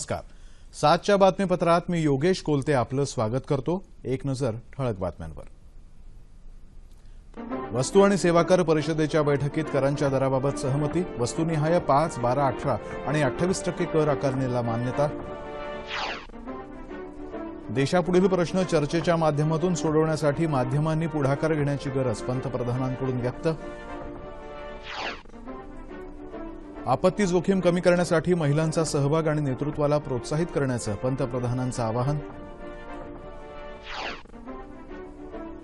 नमस्कार. सातच्या बातमीपत्रात मी योगेश कोलते आपलं स्वागत करतो. एक नजर ठळक बातम्यांवर. वस्तू आणि सेवा कर परिषदेच्या बैठकीत करांच्या दराबाबत सहमती वस्तुनिहाय पाच बारा अठरा आणि अठ्ठावीस टक्के कर आकारणीला मान्यता. देशापुढील प्रश्न चर्चेच्या माध्यमातून सोडवण्यासाठी माध्यमांनी पुढाकार घेण्याची गरज पंतप्रधानांकडून व्यक्त. आपत्ती जोखीम कमी करण्यासाठी महिलांचा सहभाग आणि नेतृत्वाला प्रोत्साहित करण्याचं पंतप्रधानांचं आवाहन.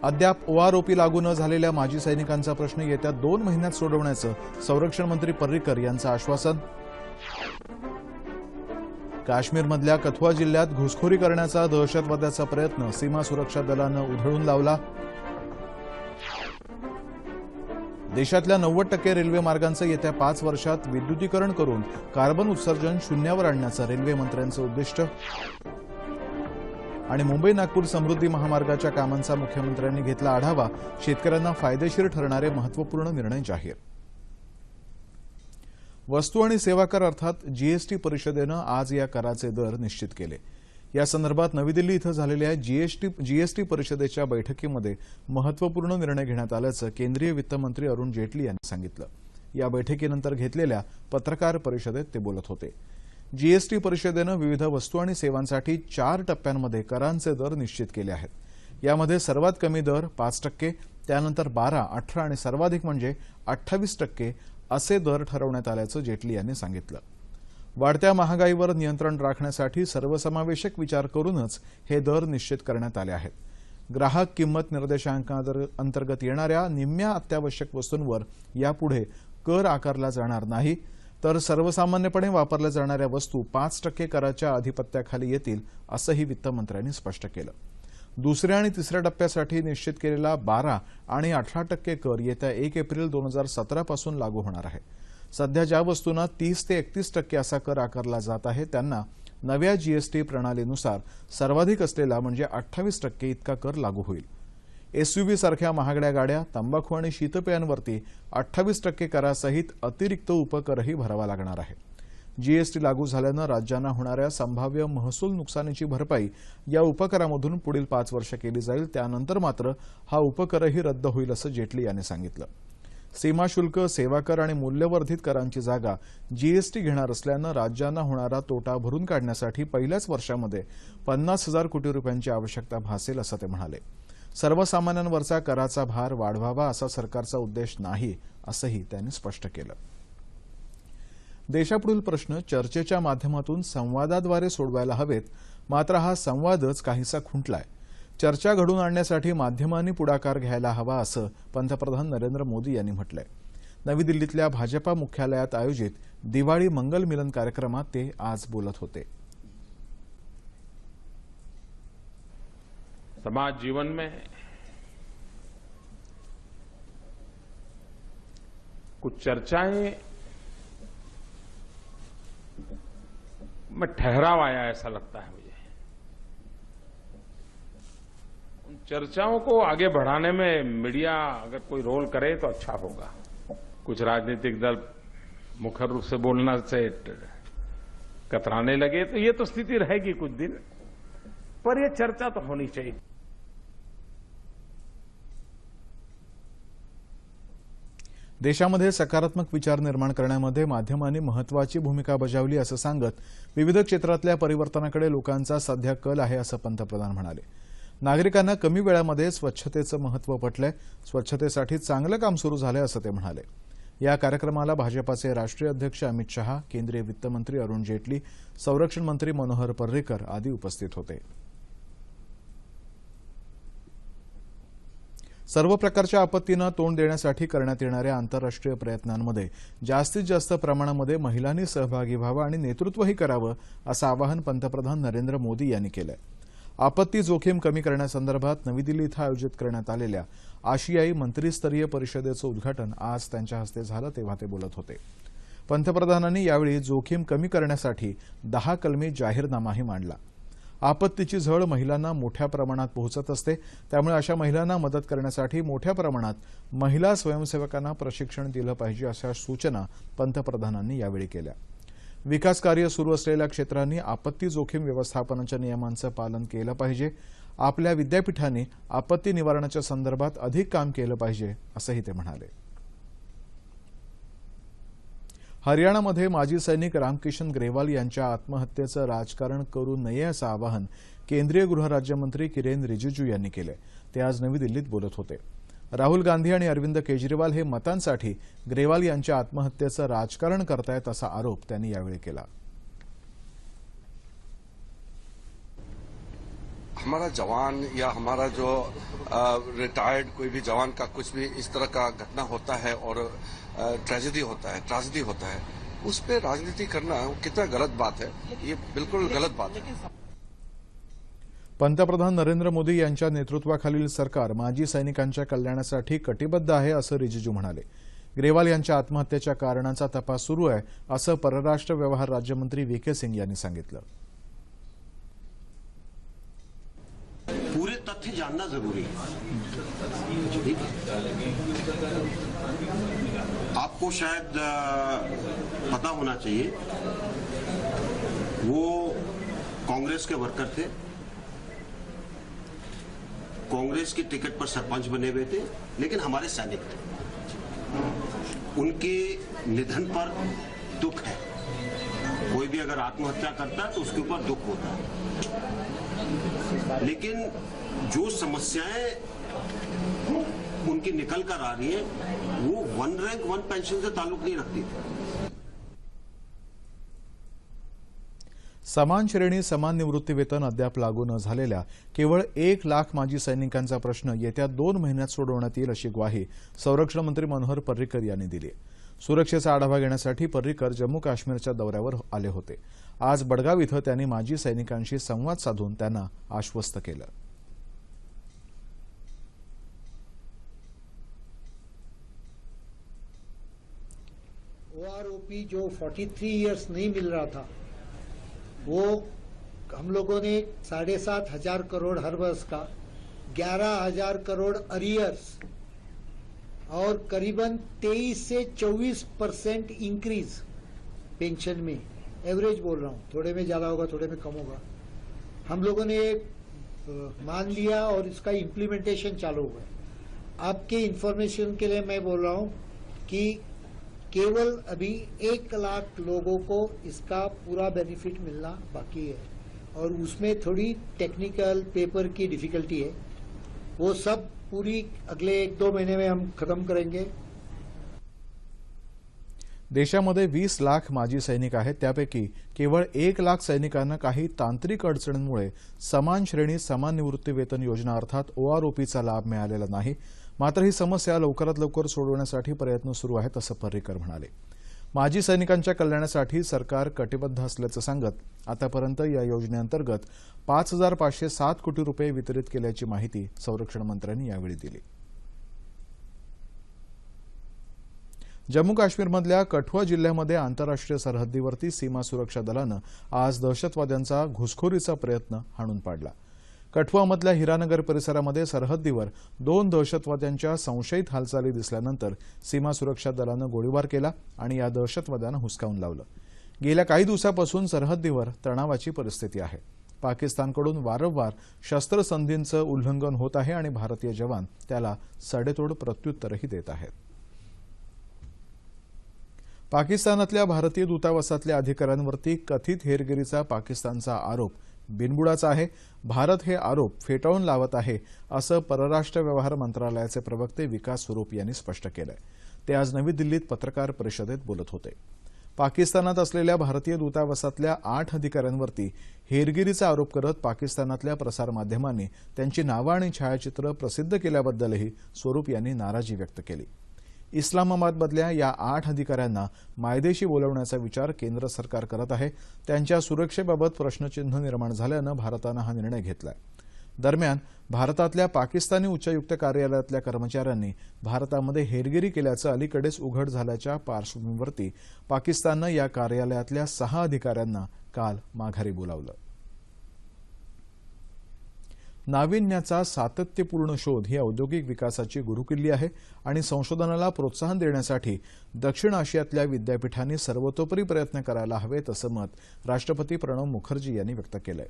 अद्याप ओआरओपी लागू न झालेल्या माजी सैनिकांचा प्रश्न येत्या दोन महिन्यात सोडवण्याचं संरक्षण मंत्री पर्रिकर यांचं आश्वासन. काश्मीरमधल्या कथुआ जिल्ह्यात घुसखोरी करण्याचा दहशतवाद्याचा प्रयत्न सीमा सुरक्षा दलानं उधळून लावला. देशातल्या नव्वद टक्के रेल्वे मार्गांचं येत्या पाच वर्षात विद्युतीकरण करून कार्बन उत्सर्जन शून्यावर आणण्याचं रेल्वे मंत्र्यांचं उद्दिष्ट. आणि मुंबई नागपूर समृद्धी महामार्गाच्या कामांचा मुख्यमंत्र्यांनी घेतला आढावा शेतकऱ्यांना फायदेशीर ठरणारे महत्त्वपूर्ण निर्णय जाहीर. वस्तू आणि सेवा कर अर्थात जीएसटी परिषदेनं आज या कराचे दर निश्चित केले. या संदर्भात नवी दिल्ली इथं झालेल्या जीएसटी जीएसटी परिषदेच्या बैठकीमध्ये महत्त्वपूर्ण निर्णय घेण्यात आल्याचं केंद्रीय वित्तमंत्री अरुण जेटली यांनी सांगितलं. या बैठकीनंतर घेतलेल्या पत्रकार परिषदेत ते बोलत होते. जीएसटी परिषदेनं विविध वस्तू आणि सेवांसाठी चार टप्प्यांमध्ये करांचे दर निश्चित केले आहेत. यामध्ये सर्वात कमी दर पाच टक्के त्यानंतर बारा अठरा आणि सर्वाधिक म्हणजे अठ्ठावीस टक्के असे दर ठरवण्यात आल्याचं जेटली यांनी सांगितलं. वाढत्या महागाईवर नियंत्रण राखण्यासाठी सर्वसमावेशक विचार करूनच हे दर निश्चित करण्यात आले आहेत. ग्राहक किंमत अंतर्गत येणाऱ्या निम्म्या अत्यावश्यक वस्तूंवर यापुढे कर आकारला जाणार नाही तर सर्वसामान्यपणे वापरल्या जाणाऱ्या वस्तू पाच टक्के कराच्या अधिपत्याखाली येतील असंही वित्तमंत्र्यांनी स्पष्ट केलं. दुसऱ्या आणि तिसऱ्या टप्प्यासाठी निश्चित केलेला बारा आणि अठरा टक्के कर येत्या एक एप्रिल दोन हजार सतरापासून लागू होणार आहे. सध्या ज्या वस्तूंना तीस ते एकतीस टक्के असा कर आकारला जात आहे त्यांना नव्या जीएसटी प्रणालीनुसार सर्वाधिक असलेला म्हणजे अठ्ठावीस टक्के इतका कर लागू होईल. एसयूव्ही सारख्या महागड्या गाड्या तंबाखू आणि शीतपेयांवरती अठ्ठावीस टक्के करासहित अतिरिक्त उपकरही भरावा लागणार आहे. जीएसटी लागू झाल्यानं राज्यांना होणाऱ्या संभाव्य महसूल नुकसानीची भरपाई या उपकरामधून पुढील पाच वर्ष केली जाईल. त्यानंतर मात्र हा उपकरही रद्द होईल असं जेटली यांनी सांगितलं. सीमाशुल्क सेवा कर आणि मूल्यवर्धित करांची जागा जीएसटी घेणार असल्यानं राज्यांना होणारा तोटा भरून काढण्यासाठी पहिल्याच वर्षामध्ये पन्नास हजार कोटी रुपयांची आवश्यकता भासेल असं ते म्हणाले. सर्वसामान्यांवरचा कराचा भार वाढवावा असा सरकारचा उद्देश नाही असंही त्यांनी स्पष्ट केलं. देशापुढील प्रश्न चर्चेच्या माध्यमातून संवादाद्वारे सोडवायला हवेत मात्र हा संवादच काहीसा खुंटलाय. चर्चा घडून आणण्यासाठी माध्यमांनी पुढाकार घ्यायला हवा असं पंतप्रधान नरेंद्र मोदी यांनी म्हटलंय. नवी दिल्लीतल्या भाजपा मुख्यालयात आयोजित दिवाळी मंगल मिलन कार्यक्रमात ते आज बोलत होते. समाज जीवन में कुछ चर्चाएं में ठहराव आया ऐसा लगता है मुझे। चर्चाओं को आगे बढ़ाने में मीडिया अगर कोई रोल करे तो अच्छा होगा। कुछ राजनीतिक दल मुखर रूप से बोलना से कतराने लगे तो ये तो स्थिति रहेगी कुछ दिन। पर ये चर्चा तो होनी चाहिए। देशामध्ये सकारात्मक विचार निर्माण करण्यामध्ये माध्यमांनी महत्वाची भूमिका बजावली असं सांगत विविध क्षेत्रातल्या परिवर्तनाकडे लोकांचा सध्या कल आहे असं पंतप्रधान म्हणाले. नागरिकांना कमी वेळामध्ये स्वच्छतेचं महत्त्व पटलंय. स्वच्छतेसाठी चांगलं काम सुरू झालंय असं ते म्हणाले. या कार्यक्रमाला भाजपाचे राष्ट्रीय अध्यक्ष अमित शहा केंद्रीय वित्तमंत्री अरुण जेटली संरक्षण मंत्री मनोहर पर्रिकर आदी उपस्थित होते. सर्व प्रकारच्या आपत्तींना तोंड देण्यासाठी करण्यात येणाऱ्या आंतरराष्ट्रीय प्रयत्नांमध्ये जास्तीत जास्त प्रमाणामध्ये महिलांनी सहभागी व्हावं आणि नेतृत्वही करावं असं आवाहन पंतप्रधान नरेंद्र मोदी यांनी केलं आहे आपत्ती जोखीम कमी करण्यासंदर्भात नवी दिल्ली इथं आयोजित करण्यात आलेल्या आशियाई मंत्रीस्तरीय परिषदेचं उद्घाटन आज त्यांच्या हस्ते झालं तेव्हा ते बोलत होते. पंतप्रधानांनी यावेळी जोखीम कमी करण्यासाठी दहा कलमी जाहीरनामाही मांडला. आपत्तीची झळ महिलांना मोठ्या प्रमाणात पोहोचत असते त्यामुळे अशा महिलांना मदत करण्यासाठी मोठ्या प्रमाणात महिला स्वयंसेवकांना प्रशिक्षण दिलं पाहिजे अशा सूचना पंतप्रधानांनी यावेळी केल्या. विकास कार्य सुरू असलेल्या क्षेत्रांनी आपत्ती जोखीम व्यवस्थापनाच्या नियमांचं पालन केलं पाहिजे. आपल्या विद्यापीठांनी आपत्ती निवारणाच्या संदर्भात अधिक काम केलं पाहिजे असंही ते म्हणाले. हरियाणामध्ये माजी सैनिक रामकिशन ग्रेवाल यांच्या आत्महत्येचं राजकारण करू नये असं आवाहन केंद्रीय गृहराज्यमंत्री किरेन रिजिजू यांनी केलं. ते आज नवी दिल्लीत बोलत होते. राहुल गांधी आणि अरविंद केजरीवाल हे मतांसाठी ग्रेवाल यांच्या आत्महत्येचं राजकारण करतायत असा आरोप त्यांनी यावेळी केला. हमारा जवान या हमारा जो रिटायर्ड कोई भी जवान का कुछ भी इस तरह का घटना होता है और ट्रेजेडी होता है ट्रेजेडी होता है, उस पर राजनीति करना कितना गलत बात है, ये बिल्कुल गलत बात है। पंतप्रधान नरेंद्र मोदी यांच्या नेतृत्वाखालील सरकार माजी सैनिकांच्या कल्याणासाठी कटिबद्ध आहे असं रिजिजू म्हणाले. ग्रेवाल यांच्या आत्महत्येच्या कारणाचा तपास सुरू आहे असं परराष्ट्र व्यवहार राज्यमंत्री व्ही के सिंग यांनी सांगितलं. पूरे तथ्य जानना जरूरी है आपको शायद पता होना चाहिए वो कांग्रेस के वर्कर थे कांग्रेस के टिकट पर सरपंच बने हुए थे, लेकिन हमारे सैनिक थे। उनके निधन पर दुख है। कोई भी अगर आत्महत्या करता है तो उसके ऊपर दुख होता है। लेकिन जो समस्याएँ उनकी निकल कर आ रही है, वो वन रैंक, वन पेंशन से ताल्लुक नहीं रखती थी। समान श्रेणी समान निवृत्तीवेतन अद्याप लागू न झालेल्या केवळ एक लाख माजी सैनिकांचा प्रश्न येत्या दोन महिन्यात सोडवण्यात येईल अशी ग्वाही संरक्षण मंत्री मनोहर पर्रिकर यांनी दिली. सुरक्षेचा आढावा घेण्यासाठी पर्रिकर जम्मू काश्मीरच्या दौऱ्यावर आले होते. आज बडगाव इथं त्यांनी माजी सैनिकांशी संवाद साधून त्यांना आश्वस्त केलं. ओआरओपी जो 43 इयर्स नहीं मिल रहा था वो हम लोगों ने साढ़े सात हज़ार करोड़ हर वर्ष का, ग्यारह हज़ार करोड़ अरियर्स और करीबन 23 से 24 परसेंट इंक्रीज पेंशन में। एवरेज बोल रहा हूँ, थोड़े में ज़्यादा होगा, थोड़े में कम होगा। हम लोगों ने मान लिया और इसका इम्प्लीमेंटेशन चालू हुआ। आपके इंफॉर्मेशन के लिए मैं बोल रहा हूँ कि केवल अभी एक लाख लोगों को इसका पूरा बेनिफिट मिलना बाकी है। और उसमें थोड़ी टेक्निकल पेपर की डिफिकल्टी है। वो सब पूरी अगले एक दो महीने में हम खत्म करेंगे। देशामध्ये वीस लाख माजी सैनिक आहेत. त्यापैकी केवळ एक लाख सैनिकांना काही तांत्रिक अडचणींमुळे समान श्रेणी समान निवृत्ती वेतन योजना अर्थात ओआरओपीचा लाभ मिळालेला नाही. मात्र ही समस्या लवकरात लवकर सोडवण्यासाठी प्रयत्न सुरू आहेत असं पर्रिकर म्हणाले. माजी सैनिकांच्या कल्याणासाठी सरकार कटिबद्ध असल्याचं सांगत आतापर्यंत या योजनेअंतर्गत पाच हजार पाचशे सात कोटी रुपये वितरित केल्याची माहिती संरक्षण मंत्र्यांनी यावेळी दिली. जम्मू काश्मीरमधल्या कठुआ जिल्ह्यामध्ये आंतरराष्ट्रीय सरहद्दीवरती सीमा सुरक्षा दलानं आज दहशतवाद्यांचा घुसखोरीचा प्रयत्न हाणून पाडला. कठुआमधल्या हिरानगर परिसरामध्ये सरहद्दीवर दोन दहशतवाद्यांच्या संशयित हालचाली दिसल्यानंतर सीमा सुरक्षा दलानं गोळीबार केला आणि या दहशतवाद्यांना हुसकावून लावलं. गेल्या काही दिवसापासून सरहद्दीवर तणावाची परिस्थिती आहे. पाकिस्तानकडून वारंवार शस्त्रसंधींचं उल्लंघन होत आहे आणि भारतीय जवान त्याला सडेतोड प्रत्युत्तरही देत आहेत. पाकिस्तानातल्या भारतीय दूतावासातल्या अधिकाऱ्यांवरती कथित हेरगिरीचा पाकिस्तानचा आरोप बिनबुडाचा आहे. भारत हे आरोप फेटाळून लावत आहे असं परराष्ट्र व्यवहार मंत्रालयाचे प्रवक्ते विकास स्वरूप यांनी स्पष्ट केलंय. ते आज नवी दिल्लीत पत्रकार परिषदेत बोलत होते. पाकिस्तानात असलेल्या भारतीय दूतावासातल्या आठ अधिकाऱ्यांवरती हेरगिरीचा आरोप करत पाकिस्तानातल्या प्रसारमाध्यमांनी त्यांची नावं आणि छायाचित्र प्रसिद्ध केल्याबद्दलही स्वरूप यांनी नाराजी व्यक्त केली. इस्लामाबादमधल्या या आठ अधिकाऱ्यांना मायदेशी बोलवण्याचा विचार केंद्र सरकार करत आहे. त्यांच्या सुरक्षेबाबत प्रश्नचिन्ह निर्माण झाल्यानं भारतानं हा निर्णय घेतलाय. दरम्यान भारतातल्या पाकिस्तानी उच्चायुक्त कार्यालयातल्या कर्मचाऱ्यांनी भारतामध्ये हेरगिरी केल्याचं अलीकडेच उघड झाल्याच्या पार्श्वभूमीवरती पाकिस्ताननं या कार्यालयातल्या सहा अधिकाऱ्यांना काल माघारी बोलावलं. नाविन्याचा सातत्यपूर्ण शोध ही औद्योगिक विकासाची गुरुकिल्ली आहे आणि संशोधनाला प्रोत्साहन देण्यासाठी दक्षिण आशियातल्या विद्यापीठांनी सर्वतोपरी प्रयत्न करायला हवेत असं मत राष्ट्रपती प्रणव मुखर्जी यांनी व्यक्त केलंय.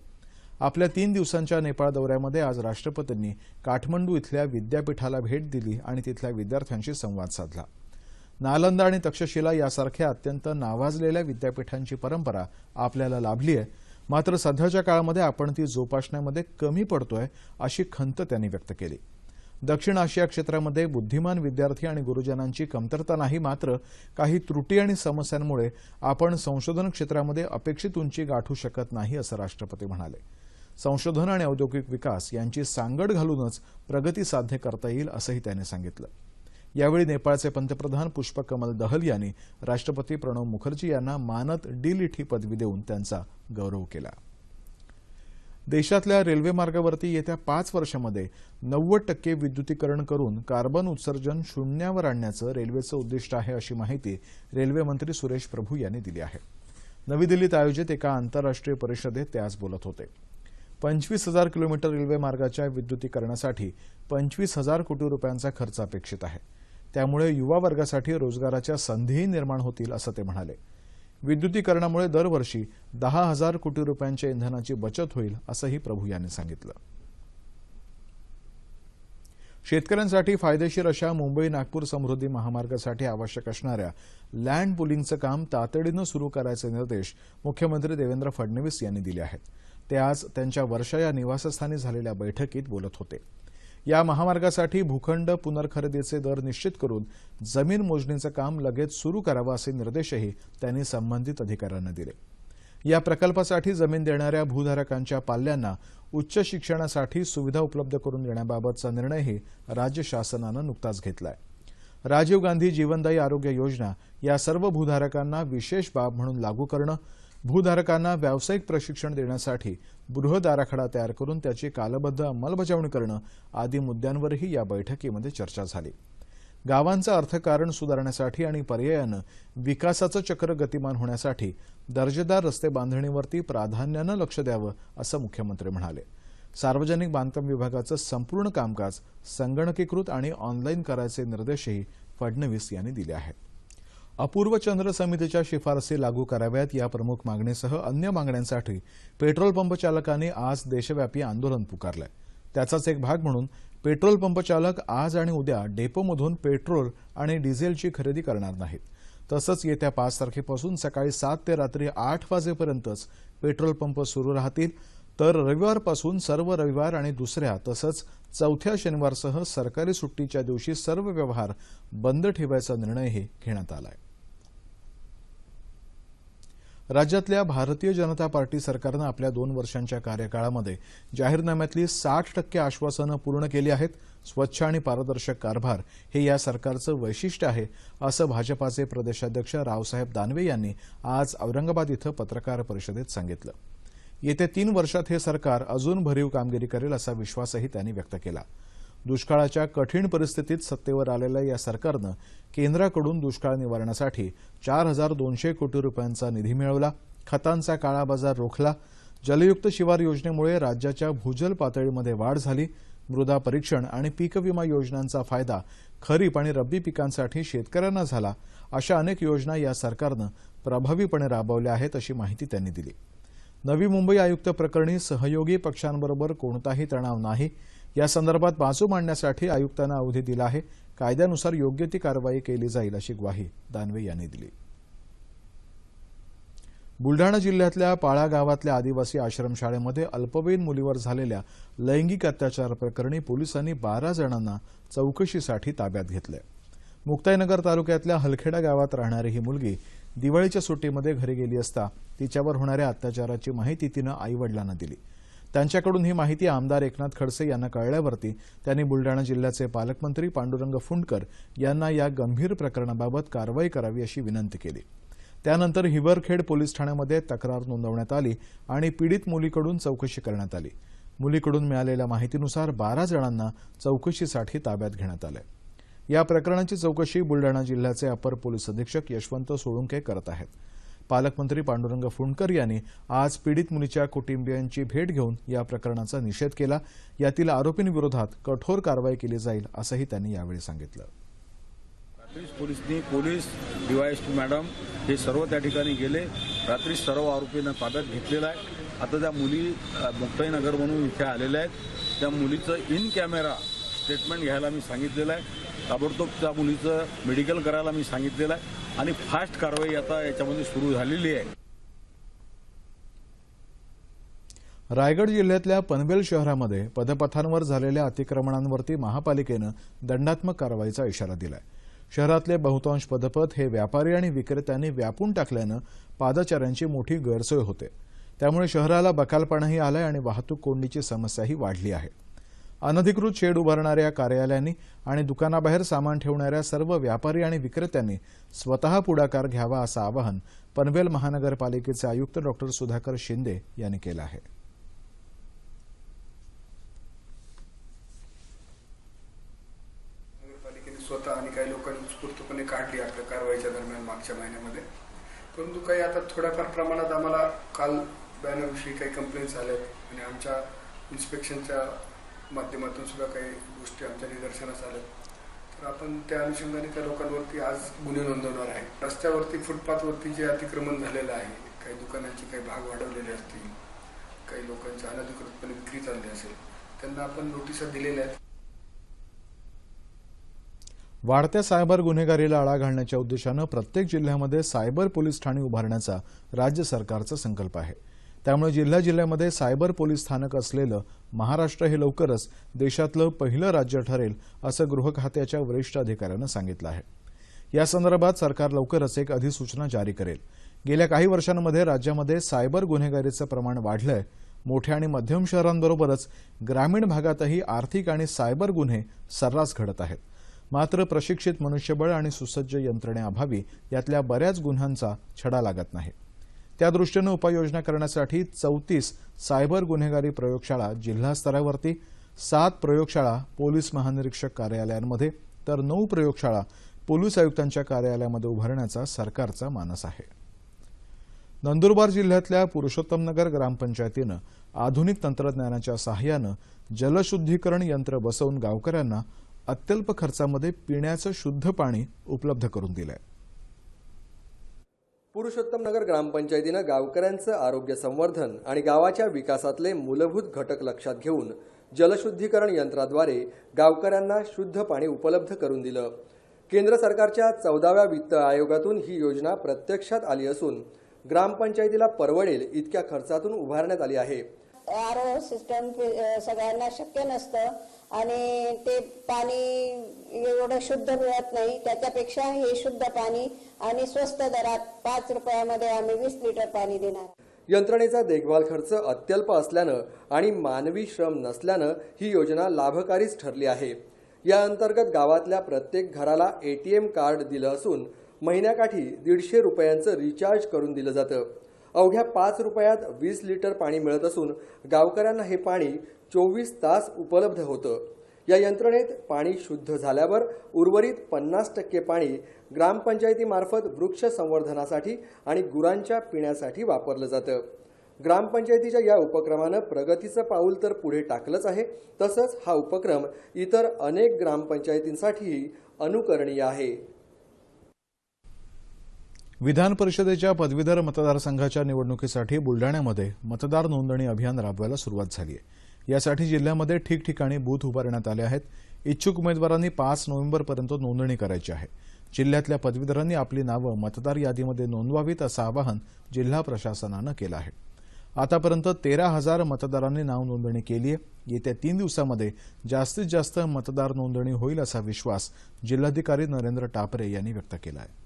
आपल्या तीन दिवसांच्या नेपाळ दौऱ्यामध्ये आज राष्ट्रपतींनी काठमांडू इथल्या विद्यापीठाला भेट दिली आणि तिथल्या विद्यार्थ्यांशी संवाद साधला. नालंदा आणि तक्षशिला यासारख्या अत्यंत नावाजलेल्या विद्यापीठांची परंपरा आपल्याला लाभली आहे. मात्र सध्याच्या काळामध्ये आपण ती जोपासण्यामध्ये कमी पडतोय अशी खंत त्यांनी व्यक्त केली. दक्षिण आशिया क्षेत्रामध्ये बुद्धिमान विद्यार्थी आणि गुरुजनांची कमतरता नाही मात्र काही त्रुटी आणि समस्यांमुळे आपण संशोधन क्षेत्रामध्ये अपेक्षित उंची गाठू शकत नाही असं राष्ट्रपती म्हणाले. संशोधन आणि औद्योगिक विकास यांची सांगड घालूनच प्रगती साध्य करता येईल असंही त्यांनी सांगितलं. यावेळी नेपाळचे पंतप्रधान पुष्पकमल दहल यांनी राष्ट्रपती प्रणव मुखर्जी यांना मानद डीलिठी पदवी देऊन त्यांचा गौरव केला. देशातल्या रेल्वे मार्गावरती येत्या पाच वर्षामध्ये नव्वद टक्के विद्युतीकरण करून कार्बन उत्सर्जन शून्यावर आणण्याचं रेल्वेचं उद्दिष्ट आहे अशी माहिती रेल्वे मंत्री सुरेश प्रभू यांनी दिली आहे. नवी दिल्लीत आयोजित एका आंतरराष्ट्रीय परिषदेत ते आज बोलत होते. पंचवीस हजार किलोमीटर रेल्वे मार्गाच्या विद्युतीकरणासाठी पंचवीस हजार कोटी रुपयांचा खर्च अपेक्षित आहे. त्यामुळे युवा वर्गासाठी रोजगाराच्या संधीही निर्माण होतील असं ते म्हणाले. विद्युतीकरणामुळे दरवर्षी दहा हजार कोटी रुपयांच्या इंधनाची बचत होईल असंही प्रभू यांनी सांगितलं. शेतकऱ्यांसाठी फायदेशीर अशा मुंबई नागपूर समृद्धी महामार्गासाठी आवश्यक असणाऱ्या लँड पुलिंगचं काम तातडीनं सुरू करायचे निर्देश मुख्यमंत्री देवेंद्र फडणवीस यांनी दिले आहेत. ते आज त्यांच्या वर्षा या निवासस्थानी झालेल्या बैठकीत बोलत होते. या महामार्गासाठी भूखंड पुनर्खरेदीचे दर निश्चित करून जमीन मोजणीचं काम लगेच सुरू करावं असे निर्देशही त्यांनी संबंधित अधिकाऱ्यांना दिले. या प्रकल्पासाठी जमीन देणाऱ्या भूधारकांच्या पाल्यांना उच्च शिक्षणासाठी सुविधा उपलब्ध करून देण्याबाबतचा निर्णयही राज्य शासनानं नुकताच घेतलाय. राजीव गांधी जीवनदायी आरोग्य योजना या सर्व भूधारकांना विशेष बाब म्हणून लागू करणं भूधारकांना व्यावसायिक प्रशिक्षण देण्यासाठी बृहद आराखडा तयार करून त्याची कालबद्ध अंमलबजावणी करणं आदी मुद्द्यांवरही या बैठकीमध्ये चर्चा झाली. गावांचं अर्थकारण सुधारण्यासाठी आणि पर्यायानं विकासाचं चक्र गतिमान होण्यासाठी दर्जेदार रस्ते बांधणीवरती प्राधान्यानं लक्ष द्यावं असं मुख्यमंत्री म्हणाले. सार्वजनिक बांधकाम विभागाचं संपूर्ण कामकाज संगणकीकृत आणि ऑनलाईन करायचे निर्देशही फडणवीस यांनी दिले आहेत. अपूर्व चंद्र समितीच्या शिफारसी लागू कराव्यात या प्रमुख मागणीसह अन्य मागण्यांसाठी पेट्रोल पंप चालकांनी आज देशव्यापी आंदोलन पुकारलंय. त्याचाच एक भाग म्हणून पेट्रोल पंप चालक आज आणि उद्या डेपोमधून पेट्रोल आणि डिझेलची खरेदी करणार नाहीत. तसंच येत्या पाच तारखेपासून सकाळी सात ते रात्री आठ वाजेपर्यंतच पेट्रोल पंप सुरू राहतील. तर रविवारपासून सर्व रविवार आणि दुसऱ्या तसंच चौथ्या शनिवारसह सरकारी सुट्टीच्या दिवशी सर्व व्यवहार बंद ठेवायचा निर्णयही घेण्यात आला आहे राज्यातल्या भारतीय जनता पार्टी सरकारनं आपल्या दोन वर्षांच्या कार्यकाळामध्ये जाहीरनाम्यातली साठ टक्के आश्वासनं पूर्ण केली आहेत. स्वच्छ आणि पारदर्शक कारभार हे या सरकारचं वैशिष्ट्य आहे असं भाजपाचे प्रदेशाध्यक्ष रावसाहेब दानवे यांनी आज औरंगाबाद इथं पत्रकार परिषदेत सांगितलं. येत्या तीन वर्षात हे सरकार अजून भरीव कामगिरी करेल असा विश्वासही त्यांनी व्यक्त केला. दुष्काळाच्या कठीण परिस्थितीत सत्तेवर आलेल्या या सरकारनं केंद्राकडून दुष्काळ निवारणासाठी चार हजार दोनशे कोटी रुपयांचा निधी मिळवला खतांचा काळा बाजार रोखला जलयुक्त शिवार योजनेमुळे राज्याच्या भूजल पातळीमध्ये वाढ झाली मृदा परीक्षण आणि पीक विमा योजनांचा फायदा खरीप आणि रब्बी पिकांसाठी शेतकऱ्यांना झाला अशा अनेक योजना या सरकारनं प्रभावीपणे राबवल्या आहेत अशी माहिती त्यांनी दिली. नवी मुंबई आयुक्त प्रकरणी सहयोगी पक्षांबरोबर कोणताही तणाव नाही. या संदर्भात बाजू मांडण्यासाठी आयुक्तांना अवधी दिला आहे. कायद्यानुसार योग्य ती कारवाई केली जाईल अशी ग्वाही दानवे यांनी दिली. बुलढाणा जिल्ह्यातल्या पाळा गावातल्या आदिवासी आश्रमशाळेमध्ये अल्पवयीन मुलीवर झालेल्या लैंगिक अत्याचार प्रकरणी पोलिसांनी बारा जणांना चौकशीसाठी ताब्यात घेतलं मुक्ताईनगर तालुक्यातल्या हलखेडा गावात राहणारी ही मुलगी दिवाळीच्या सुट्टीमध्ये घरी गेली असता तिच्यावर होणाऱ्या अत्याचाराची माहिती तिनं आईवडिलांना दिली. त्यांच्याकडून ही माहिती आमदार एकनाथ खडसे यांना कळल्यावरती त्यांनी बुलडाणा जिल्ह्याचे पालकमंत्री पांडुरंग फुंडकर यांना या गंभीर प्रकरणाबाबत कारवाई करावी अशी विनंती केली. त्यानंतर हिवरखेड पोलीस ठाण्यामध्ये तक्रार नोंदवण्यात आली आणि पीडित मुलीकडून चौकशी करण्यात आली. मुलीकडून मिळालेल्या माहितीनुसार बारा जणांना चौकशीसाठी ताब्यात घेण्यात आलं या प्रकरणाची चौकशी बुलडाणा जिल्ह्याचे अपर पोलीस अधीक्षक यशवंत सोळुंके करत आहेत. पालकमंत्री पांडुरंग फुंडकर यांनी आज पीडित मुलीच्या कुटुंबियांची भेट घेऊन या प्रकरणाचा निषेध केला. यातील आरोपींविरोधात कठोर कारवाई केली जाईल असंही त्यांनी यावेळी सांगितलं. पोलिसांनी पोलिसनी पोलीस डीवायएसपी मॅडम हे सर्व त्या ठिकाणी गेले. रात्री सर्व आरोपींना ताब्यात घेतलेला आहे. आता त्या मुली मुक्ताईनगर म्हणून इथे आलेल्या आहेत. त्या मुलीचं इन कॅमेरा स्टेटमेंट घ्यायला मी सांगितलेलं आहे. ताबडतोब त्या मुलीचं मेडिकल करायला मी सांगितलेलं आहे. आणि फास्ट कारवाई आता याच्यामध्ये सुरू झालेली आहे. रायगड जिल्ह्यातल्या पनवेल शहरामध्ये पदपथांवर झालेल्या अतिक्रमणांवरती महापालिकेनं दंडात्मक कारवाईचा इशारा दिलाय. शहरातले बहुतांश पदपथ हे व्यापारी आणि विक्रेत्यांनी व्यापून टाकल्यानं पादचाऱ्यांची मोठी गैरसोय होते. त्यामुळे शहराला बकालपणाही आलाय आणि वाहतूक कोंडीची समस्याही वाढली आहे. अनधिकृत शेड उभारणाऱ्या कार्यालयांनी आणि दुकानाबाहेर सामान ठेवणाऱ्या सर्व व्यापारी आणि विक्रेत्यांनी स्वतः पुढाकार घ्यावा असं आवाहन पनवेल महानगरपालिकेचे आयुक्त डॉक्टर सुधाकर शिंदे यांनी केलं आहे. स्वतः आणि काही लोकांनी स्फूर्तपणे काढली आपल्या कारवाईच्या दरम्यान मागच्या महिन्यामध्ये. परंतु काही आता थोड्याफार प्रमाणात आम्हाला काल बॅनरविषयी काही कंप्लेंट झाल्या आणि आमच्या इन्स्पेक्शनच्या माध्यमातून सुद्धा काही गोष्टी आमच्या निदर्शनास आल्या. तर आपण त्या अनुषंगाने त्या लोकांवरती आज गुन्हे नोंदवणार आहे. रस्त्यावरती फुटपाथवरती जे अतिक्रमण झालेलं आहे काही दुकानांचे काही भाग वाढवलेले असतील काही लोकांच्या अनधिकृतपणे विक्री चालली असेल त्यांना आपण नोटिसा दिलेल्या आहेत. वाढत्या सायबर गुन्हेगारीला आळा घालण्याच्या उद्देशानं प्रत्येक जिल्ह्यामध्ये सायबर पोलीस ठाणे उभारण्याचा राज्य सरकारचा संकल्प आहे. त्यामुळे जिल्ह्या जिल्ह्यामध्ये सायबर पोलीस स्थानक असलेलं महाराष्ट्र हे लवकरच देशातलं पहिलं राज्य ठरेल असं गृह खात्याच्या वरिष्ठ अधिकाऱ्यानं सांगितलं आहे. या संदर्भात सरकार लवकरच एक अधिसूचना जारी करेल. गेल्या काही वर्षांमध्ये राज्यामध्ये सायबर गुन्हेगारीचं प्रमाण वाढलंय. मोठ्या आणि मध्यम शहरांबरोबरच ग्रामीण भागातही आर्थिक आणि सायबर गुन्हे सर्रास घडत आहेत. मात्र प्रशिक्षित मनुष्यबळ आणि सुसज्ज यंत्रणेअभावी यातल्या बऱ्याच गुन्ह्यांचा छडा लागत नाही. त्यादृष्टीनं उपाययोजना करण्यासाठी चौतीस सायबर गुन्हेगारी प्रयोगशाळा जिल्हा स्तरावरती सात प्रयोगशाळा पोलीस महानिरीक्षक कार्यालयांमध्ये तर नऊ प्रयोगशाळा पोलीस आयुक्तांच्या कार्यालयामध्ये उभारण्याचा सरकारचा मानस आहे. नंदुरबार जिल्ह्यातल्या पुरुषोत्तमनगर ग्रामपंचायतीनं आधुनिक तंत्रज्ञानाच्या सहाय्यानं जलशुद्धीकरण यंत्र बसवून गावकऱ्यांना अत्यल्प खर्चामध्ये पिण्याचं शुद्ध पाणी उपलब्ध करून दिलं आहे पुरुषोत्तम नगर ग्रामपंचायतीनं गावकऱ्यांचं आरोग्य संवर्धन आणि गावाच्या विकासातले मूलभूत घटक लक्षात घेऊन जलशुद्धीकरण यंत्राद्वारे गावकऱ्यांना शुद्ध पाणी उपलब्ध करून दिलं. केंद्र सरकारच्या चौदाव्या वित्त आयोगातून ही योजना प्रत्यक्षात आली असून ग्रामपंचायतीला परवडेल इतक्या खर्चातून उभारण्यात आली आहे. आर ओ सिस्टम सगळ्यांना शक्य नसतं आणि ते पाणी एवढं शुद्ध मिळत नाही. त्याच्यापेक्षा हे शुद्ध पाणी आणि स्वस्त दरात पाच रुपयामध्ये आम्ही वीस लिटर पाणी देणार. यंत्रणेचा देखभाल खर्च अत्यल्प असल्यानं आणि मानवी श्रम नसल्यानं ही योजना लाभकारीच ठरली आहे. या अंतर्गत गावातल्या प्रत्येक घराला एटीएम कार्ड दिलं असून महिन्याकाठी दीडशे रुपयांचं रिचार्ज करून दिलं जातं. अवघ्या पाच रुपयात वीस लिटर पाणी मिळत असून गावकऱ्यांना हे पाणी चोवीस तास उपलब्ध होतं. या यंत्रणेत पाणी शुद्ध झाल्यावर उर्वरित पन्नास टक्के पाणी ग्रामपंचायतीमार्फत वृक्ष संवर्धनासाठी आणि गुरांच्या पिण्यासाठी वापरलं जातं. ग्रामपंचायतीच्या या उपक्रमानं प्रगतीचं पाऊल तर पुढे टाकलंच आहे. तसंच हा उपक्रम इतर अनेक ग्रामपंचायतींसाठीही अनुकरणीय आहे. विधान परिषदेच्या पदवीधर मतदारसंघाच्या निवडणुकीसाठी बुलडाण्यामध्ये मतदार नोंदणी अभियान राबवायला सुरुवात झाली आहे. यासाठी जिल्ह्यामध्ये ठिकठिकाणी बूथ उभारण्यात आले आहेत. इच्छुक उमेदवारांनी पाच नोव्हेंबरपर्यंत नोंदणी करायची आहे. जिल्ह्यातल्या पदवीधरांनी आपली नावं मतदार यादीमध्ये नोंदवावीत असं आवाहन जिल्हा प्रशासनानं केलं आहे. आतापर्यंत तेरा हजार मतदारांनी नाव नोंदणी केली आहे. येत्या तीन दिवसामध्ये जास्तीत जास्त मतदार नोंदणी होईल असा विश्वास जिल्हाधिकारी नरेंद्र टापरे यांनी व्यक्त केला आहे.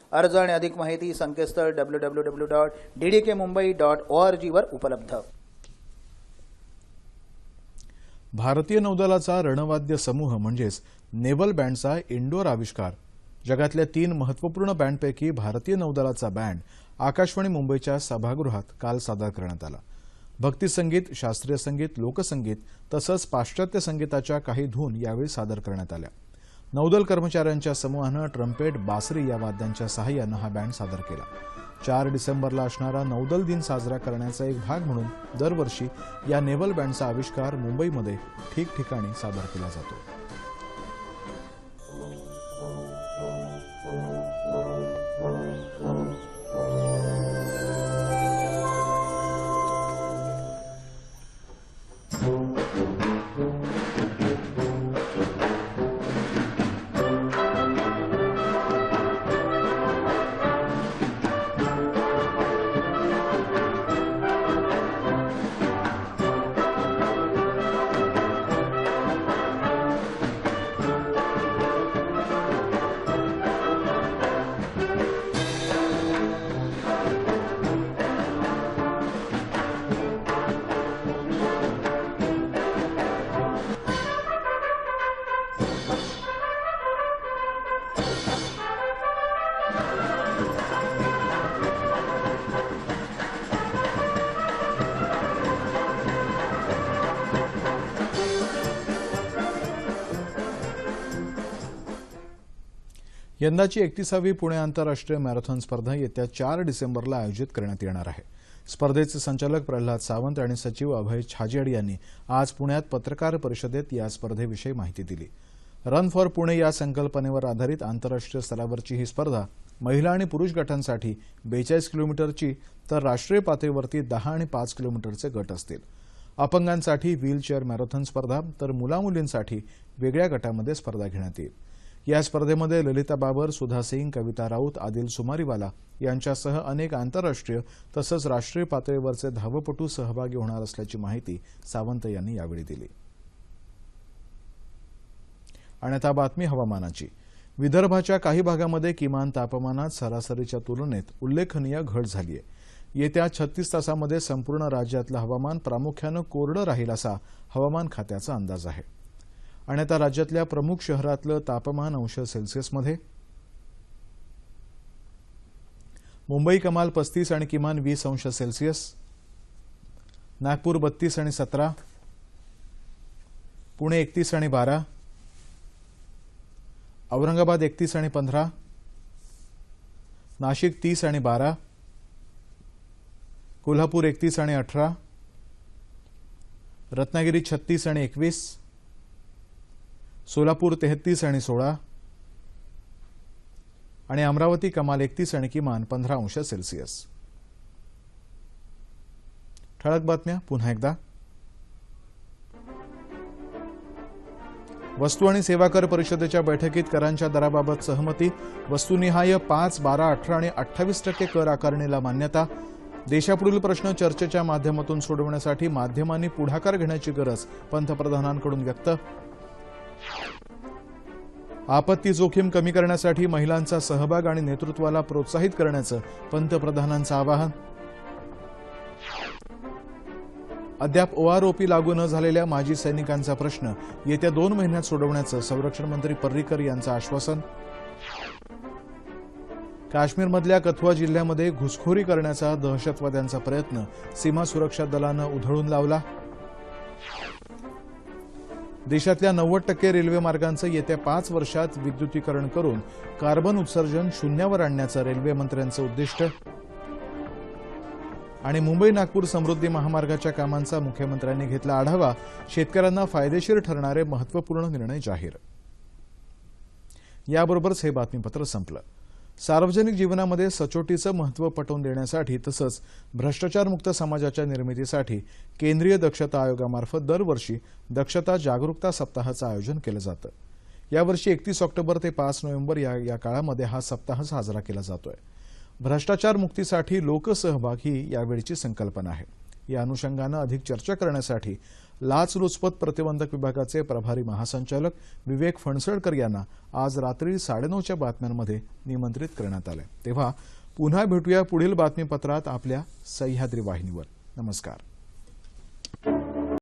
अर्ज आणि अधिक माहिती संकेतस्थळ W W W dot D D K Mumbai dot O R जीवर उपलब्ध. भारतीय नौदलाचा रणवाद्य समूह म्हणजेच नेव्हल बँडचा इंडोर आविष्कार. जगातल्या तीन महत्त्वपूर्ण बँडपैकी भारतीय नौदलाचा बँड आकाशवाणी मुंबईच्या सभागृहात काल सादर करण्यात आला. भक्ती संगीत शास्त्रीय संगीत लोकसंगीत तसंच पाश्चात्य संगीताच्या काही धून यावेळी सादर करण्यात आल्या. नौदल कर्मचाऱ्यांच्या समूहानं ट्रम्पेट बासरी या वाद्यांच्या सहाय्यानं हा बँड सादर केला. चार डिसेंबरला असणारा नौदल दिन साजरा करण्याचा एक भाग म्हणून दरवर्षी या नेव्हल बँडचा आविष्कार मुंबईमध्ये ठिकठिकाणी सादर केला जातो. यंदाची एकतीसावी पुणे आंतरराष्ट्रीय मॅरेथॉन स्पर्धा येत्या चार डिसेंबरला आयोजित करण्यात येणार आहे. स्पर्धेचे संचालक प्रल्हाद सावंत आणि सचिव अभय छाजेड यांनी आज पुण्यात पत्रकार परिषदेत या स्पर्धेविषयी माहिती दिली. रन फॉर पुणे या संकल्पनेवर आधारित आंतरराष्ट्रीय स्तरावरची ही स्पर्धा महिला आणि पुरुष गटांसाठी बेचाळीस किलोमीटरची तर राष्ट्रीय पातळीवरती दहा आणि पाच किलोमीटरचे गट असतील. अपंगांसाठी व्हीलचेअर मॅरेथॉन स्पर्धा तर मुलामुलींसाठी वेगळ्या गटामध्ये स्पर्धा घेण्यात येईल. या स्पर्धेमध्ये ललिता बाबर सुधा सिंग कविता राऊत आदिल सुमारीवाला यांच्यासह अनेक आंतरराष्ट्रीय तसंच राष्ट्रीय पातळीवरचे धावपटू सहभागी होणार असल्याची माहिती सावंत यांनी यावेळी दिली. आणि आता बातमी हवामानाची. विदर्भाच्या काही भागामध्ये किमान तापमानात सरासरीच्या तुलनेत उल्लेखनीय घट झाली आहे. येत्या छत्तीस तासामध्ये संपूर्ण राज्यातलं हवामान प्रामुख्यानं कोरडं राहील असा हवामान खात्याचा अंदाज आहे. आणि आता राज्यातल्या प्रमुख शहरातलं तापमान अंश सेल्सिअसमध्ये. मुंबई कमाल पस्तीस आणि किमान वीस अंश सेल्सिअस. नागपूर बत्तीस आणि सतरा. पुणे एकतीस आणि बारा. औरंगाबाद एकतीस आणि पंधरा. नाशिक तीस आणि बारा. कोल्हापूर एकतीस आणि अठरा. रत्नागिरी छत्तीस आणि एकवीस. सोलापूर तेहतीस आणि सोळा. आणि अमरावती कमाल एकतीस आणि किमान पंधरा अंश सेल्सिअस. ठळक बातम्या पुन्हा एकदा. वस्तू आणि सेवा कर परिषदेच्या बैठकीत करांच्या दराबाबत सहमती. वस्तुनिहाय पाच बारा अठरा आणि अठ्ठावीस टक्के कर आकारणीला मान्यता. देशापुढील प्रश्न चर्चेच्या माध्यमातून सोडवण्यासाठी माध्यमांनी पुढाकार घेण्याची गरज पंतप्रधानांकडून व्यक्त. आपत्ती जोखीम कमी करण्यासाठी महिलांचा सहभाग आणि नेतृत्वाला प्रोत्साहित करण्याचं पंतप्रधानांचं आवाहन. अद्याप ओआरओपी लागू न झालेल्या माजी सैनिकांचा प्रश्न येत्या दोन महिन्यात सोडवण्याचं संरक्षण मंत्री पर्रिकर यांचं आश्वासन. काश्मीरमधल्या कथुआ जिल्ह्यामध्ये घुसखोरी करण्याचा दहशतवाद्यांचा प्रयत्न सीमा सुरक्षा दलानं उधळून लावला. देशातल्या नव्वद टक्के रेल्वे मार्गांचं येत्या पाच वर्षात विद्युतीकरण करून कार्बन उत्सर्जन शून्यावर आणण्याचं रेल्वे मंत्र्यांचं उद्दिष्ट. आणि मुंबई नागपूर समृद्धी महामार्गाच्या कामांचा मुख्यमंत्र्यांनी घेतला आढावा शेतकऱ्यांना फायदेशीर ठरणारे महत्त्वपूर्ण निर्णय जाहीर. याबरोबरच हे बातमीपत्र संपलं. सार्वजनिक जीवनामध्ये सचोटीचं महत्त्व पटवून देण्यासाठी तसंच भ्रष्टाचारमुक्त समाजाच्या निर्मितीसाठी केंद्रीय दक्षता आयोगामार्फत दरवर्षी दक्षता जागरूकता सप्ताहाचं आयोजन केलं जातं. यावर्षी एकतीस ऑक्टोबर ते पाच नोव्हेंबर या या काळामध्ये हा सप्ताह साजरा केला जातोय. भ्रष्टाचार मुक्तीसाठी लोकसहभाग ही यावेळीची संकल्पना आहे. या अनुषंगानं अधिक चर्चा करण्यासाठी लाचलुचपत प्रतिबंधक विभागाचे प्रभारी महासंचालक विवेक फणसळकर यांना आज रात्री साडेनऊच्या बातम्यांमध्ये निमंत्रित करण्यात आलं. तेव्हा पुन्हा भेटूया पुढील बातमीपत्रात आपल्या सह्याद्री वाहिनीवर. नमस्कार.